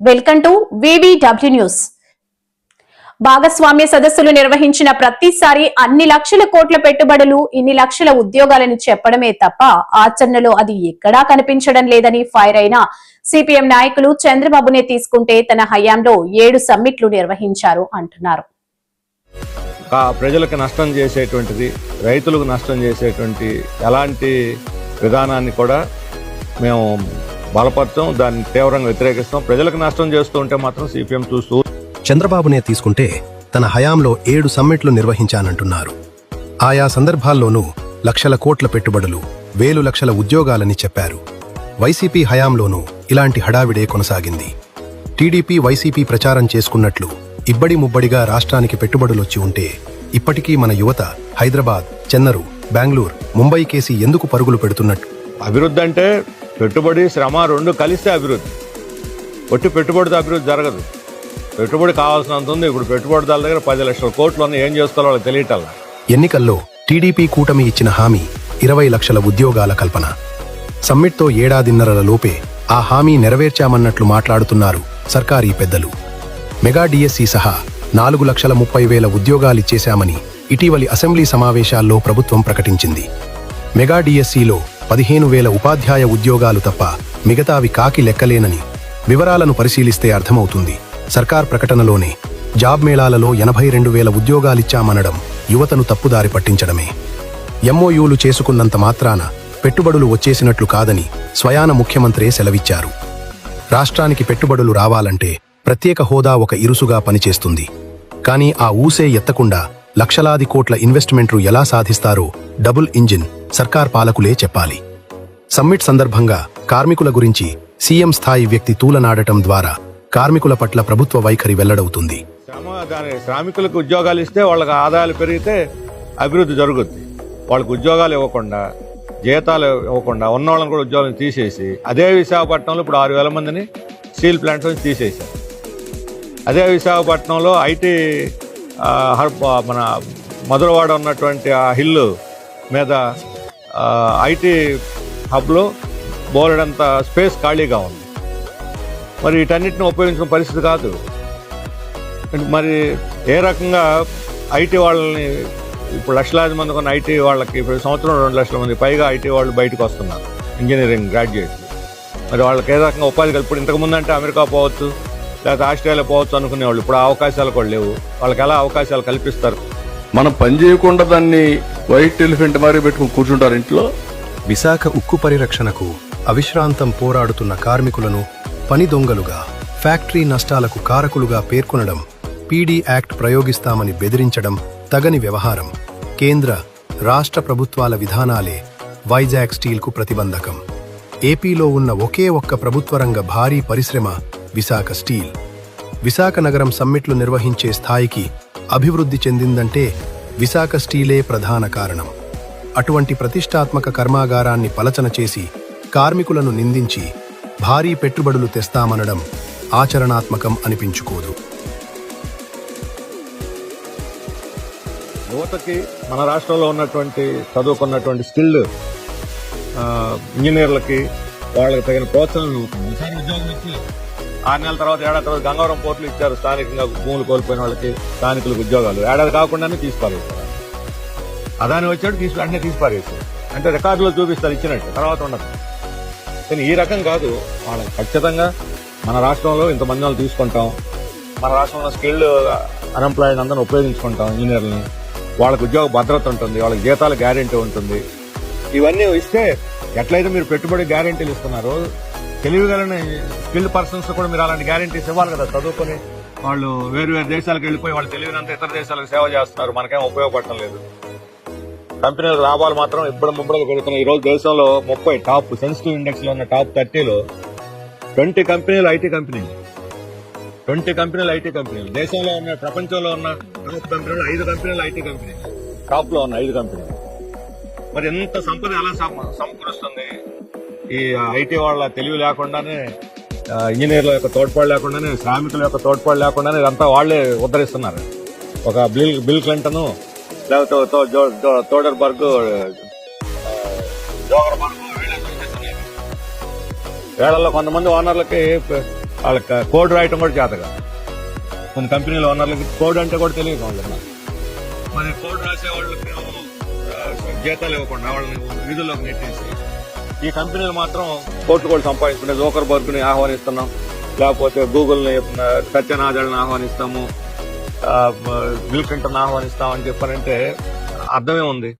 Welcome to VVW news భాగస్వామ్య సదస్సులు నిర్వహించిన ప్రతిసారి అన్ని లక్షల కోట్ల పెట్టుబడులు ఇన్ని లక్షల ఉద్యోగాలని చెప్పడమే తప్ప ఆచరణలో అది ఎక్కడా కనిపించడం లేదని ఫైర్ అయిన సిపిఎం నాయకులు చంద్రబాబునే తీసుకుంటే తన హయాంలో ఏడు సమ్మిట్లు నిర్వహించారు అంటున్నారు. ప్రజలకు నష్టం చేసేటువంటిది రైతులకు నష్టం చేసేటువంటి ఎలాంటి విధానాన్ని కూడా మేము బలపరచం దాన్ని తీవ్రంగా వ్యతిరేకిస్తాం. ప్రజలకు నష్టం చేస్తూ ఉంటే మాత్రం సిపిఎం చూస్తూ చంద్రబాబునే తీసుకుంటే తన హయాంలో ఏడు సమ్మిట్లు నిర్వహించానంటున్నారు. ఆయా సందర్భాల్లోనూ లక్షల కోట్ల పెట్టుబడులు వేలు లక్షల ఉద్యోగాలని చెప్పారు. వైసీపీ హయాంలోనూ ఇలాంటి హడావిడే కొనసాగింది. టీడీపీ వైసీపీ ప్రచారం చేసుకున్నట్లు ఇబ్బడి ముబ్బడిగా రాష్ట్రానికి పెట్టుబడులొచ్చి ఉంటే ఇప్పటికీ మన యువత హైదరాబాద్ చెన్నరు బెంగళూరు ముంబై కేసి ఎందుకు పరుగులు పెడుతున్నట్టు? అభివృద్ధి అంటే పెట్టుబడి శ్రమ రెండు కలిస్తే అభివృద్ధి. ఒట్టి పెట్టుబడితో అభివృద్ధి జరగదు. పెట్టుబడి కావాల్సినంత ఉంది. ఇప్పుడు పెట్టుబడిదారుల దగ్గర పది లక్షల కోట్లు ఉన్నాయి. ఏం చేసుకోవాలో వాళ్ళకి తెలియటల్లా. ఎన్నికల్లో టీడీపీ కూటమి ఇచ్చిన హామీ ఇరవై లక్షల ఉద్యోగాల కల్పన. సమ్మిట్తో ఏడాదిన్నరల లోపే ఆ హామీ నెరవేర్చామన్నట్లు మాట్లాడుతున్నారు సర్కారీ పెద్దలు. మెగా డిఎస్సి సహా నాలుగు లక్షల ముప్పై వేల ఉద్యోగాలిచ్చేశామని ఇటీవలి అసెంబ్లీ సమావేశాల్లో ప్రభుత్వం ప్రకటించింది. మెగా డిఎస్సిలో పదిహేను వేల ఉపాధ్యాయ ఉద్యోగాలు తప్ప మిగతావి కాకి లెక్కలేనని వివరాలను పరిశీలిస్తే అర్థమవుతుంది. సర్కార్ ప్రకటనలోనే జాబ్ మేళాలలో ఎనభై రెండు వేల ఉద్యోగాలిచ్చామనడం యువతను తప్పుదారి పట్టించడమే. ఎంఓయూలు చేసుకున్నంత మాత్రాన పెట్టుబడులు వచ్చేసినట్లు కాదని స్వయాన ముఖ్యమంత్రే సెలవిచ్చారు. రాష్ట్రానికి పెట్టుబడులు రావాలంటే ప్రత్యేక హోదా ఒక ఇరుసుగా పనిచేస్తుంది. కానీ ఆ ఊసే ఎత్తకుండా లక్షలాది కోట్ల ఇన్వెస్ట్మెంట్లు ఎలా సాధిస్తారో డబుల్ ఇంజిన్ సర్కార్ పాలకులే చెప్పాలి. సమ్మిట్ సందర్భంగా కార్మికుల గురించి సీఎం స్థాయి వ్యక్తి తూలనాడటం ద్వారా కార్మికుల పట్ల ప్రభుత్వ వైఖరి వెల్లడవుతుంది. కార్మికులకు శ్రామికులకు ఉద్యోగాలు ఇస్తే వాళ్ళకి ఆదాయాలు పెరిగితే అభివృద్ధి జరుగుద్ది. వాళ్ళకి ఉద్యోగాలు ఇవ్వకుండా జీతాలు ఇవ్వకుండా ఉన్న వాళ్ళని కూడా ఉద్యోగాలు తీసేసి అదే విశాఖపట్నంలో ఇప్పుడు ఆరు వేల మందిని స్టీల్ ప్లాంట్స్ నుంచి తీసేశారు. అదే విశాఖపట్నంలో ఐటీ మన మధురవాడ ఉన్నటువంటి ఆ హిల్లు మీద ఐటీ హబ్లో బోలెడంత స్పేస్ ఖాళీగా ఉంది. మరి వీటన్నిటిని ఉపయోగించిన పరిస్థితి కాదు. మరి ఏ రకంగా ఐటీ వాళ్ళని ఇప్పుడు లక్షలాది మంది కొన్ని ఐటీ వాళ్ళకి ఇప్పుడు సంవత్సరం రెండు లక్షల మంది పైగా ఐటీ వాళ్ళు బయటకు వస్తున్నారు ఇంజనీరింగ్ గ్రాడ్యుయేట్స్ మరి వాళ్ళకి ఏ రకంగా ఉపాధి కల్పి ఇప్పుడు ఇంతకుముందు అంటే అమెరికా పోవచ్చు లేకపోతే ఆస్ట్రేలియా పోవచ్చు అనుకునేవాళ్ళు ఇప్పుడు ఆ అవకాశాలు కూడా లేవు. వాళ్ళకి ఎలా అవకాశాలు కల్పిస్తారు? మనం పని చేయకుండా దాన్ని వైట్ ఎలిఫెంట్ మారి పెట్టుకుని కూర్చుంటారు ఇంట్లో. విశాఖ ఉక్కు పరిరక్షణకు అవిశ్రాంతం పోరాడుతున్న కార్మికులను పని దొంగలుగా ఫ్యాక్టరీ నష్టాలకు కారకులుగా పేర్కొనడం పీడీ యాక్ట్ ప్రయోగిస్తామని బెదిరించడం తగని వ్యవహారం. కేంద్ర రాష్ట్ర ప్రభుత్వాల విధానాలే వైజాగ్ స్టీల్కు ప్రతిబంధకం. ఏపీలో ఉన్న ఒకే ఒక్క ప్రభుత్వరంగ భారీ పరిశ్రమ విశాఖ స్టీల్. విశాఖ నగరం సమ్మిట్లు నిర్వహించే స్థాయికి అభివృద్ధి చెందిందంటే విశాఖ స్టీలే ప్రధాన కారణం. అటువంటి ప్రతిష్టాత్మక కర్మాగారాన్ని పలచన చేసి కార్మికులను నిందించి భారీ పెట్టుబడులు తెస్తామనడం ఆచరణాత్మకం అనిపించుకోదు. యువతకి మన రాష్ట్రంలో ఉన్నటువంటి చదువుకున్నటువంటి స్కిల్డ్ ఇంజనీర్లకి వాళ్ళకి తగిన ప్రోత్సాహం ఉద్యోగం ఇచ్చి ఆరు నెలల తర్వాత ఏడాది తర్వాత గంగవరం పోర్టులు ఇచ్చారు స్థానికంగా భూములు కోల్పోయిన వాళ్ళకి స్థానికులకు ఉద్యోగాలు. ఏడాది కాకుండానే తీసిపారేశారు. అదాని వచ్చాడు తీసి వెంటనే తీసిపారేశారు. అంటే రికార్డులో చూపిస్తారు ఇచ్చినట్టు. తర్వాత ఉండదు. కానీ ఈ రకం కాదు. వాళ్ళకి ఖచ్చితంగా మన రాష్ట్రంలో ఇంతమంది వాళ్ళు తీసుకుంటాం. మన రాష్ట్రంలో స్కిల్డ్ అన్ఎంప్లాయిడ్ అందరిని ఉపయోగించుకుంటాం ఇంజనీర్లని. వాళ్ళకి ఉద్యోగ భద్రత ఉంటుంది వాళ్ళకి జీతాల గ్యారెంటీ ఉంటుంది. ఇవన్నీ ఇస్తే ఎట్లయితే మీరు పెట్టుబడి గ్యారెంటీలు ఇస్తున్నారో తెలివిగలని స్కిల్డ్ పర్సన్స్ కూడా మీరు అలాంటి గ్యారంటీస్ ఇవ్వాలి కదా. చదువుకొని వాళ్ళు వేరు వేరు దేశాలకు వెళ్ళిపోయి వాళ్ళు తెలివినంత ఇతర దేశాలకు సేవ చేస్తున్నారు. మనకేం ఉపయోగపడటం లేదు. కంపెనీల లాభాలు మాత్రం ఇప్పుడు ముబ్బడలు పెరుగుతున్నాయి ఈరోజు రోజు దేశంలో ముప్పై టాప్ సెన్సిటివ్ ఇండెక్స్లో ఉన్న టాప్ థర్టీలో ట్వంటీ కంపెనీలు ఐటీ కంపెనీలు. ట్వంటీ కంపెనీలు ఐటీ కంపెనీలు. దేశంలో ఉన్న ప్రపంచంలో ఉన్న టాప్ కంపెనీలు ఐదు కంపెనీలు ఐటీ కంపెనీలు. టాప్లో ఉన్న ఐదు కంపెనీలు. మరి ఎంత సంపద ఎలా సమకూరుస్తుంది? ఈ ఐటీ వాళ్ళ తెలివి లేకుండానే ఇంజనీర్ల యొక్క తోడ్పాటు లేకుండానే శ్రామికుల యొక్క తోడ్పాటు లేకుండానే ఇదంతా వాళ్ళే ఉద్ధరిస్తున్నారు. ఒక బిల్ బిల్ క్లింటన్ లేకపోతే తోడర్ బర్గ్ తోడర్బర్గ్ వేళల్లో కొంతమంది ఓనర్లకి వాళ్ళకి కోడ్ రాయటం కూడా చేతగా. కొన్ని కంపెనీల ఓనర్లకి కోడ్ అంటే కూడా తెలియదు వాళ్ళకి. మరి కోడ్ రాసే వాళ్ళకి జీతాలు ఇవ్వకుండా వాళ్ళని విధుల్లోకి నెట్టేసి ఈ కంపెనీలు మాత్రం కోట్లు కూడా సంపాదించుకునే జోకర్ బర్గ్ని ఆహ్వానిస్తున్నాం. లేకపోతే గూగుల్ని సత్యనాథాలను ఆహ్వానిస్తాము. బిల్ క్లింటన్ ఆహ్వానిస్తామని చెప్పారంటే అర్థమే ఉంది.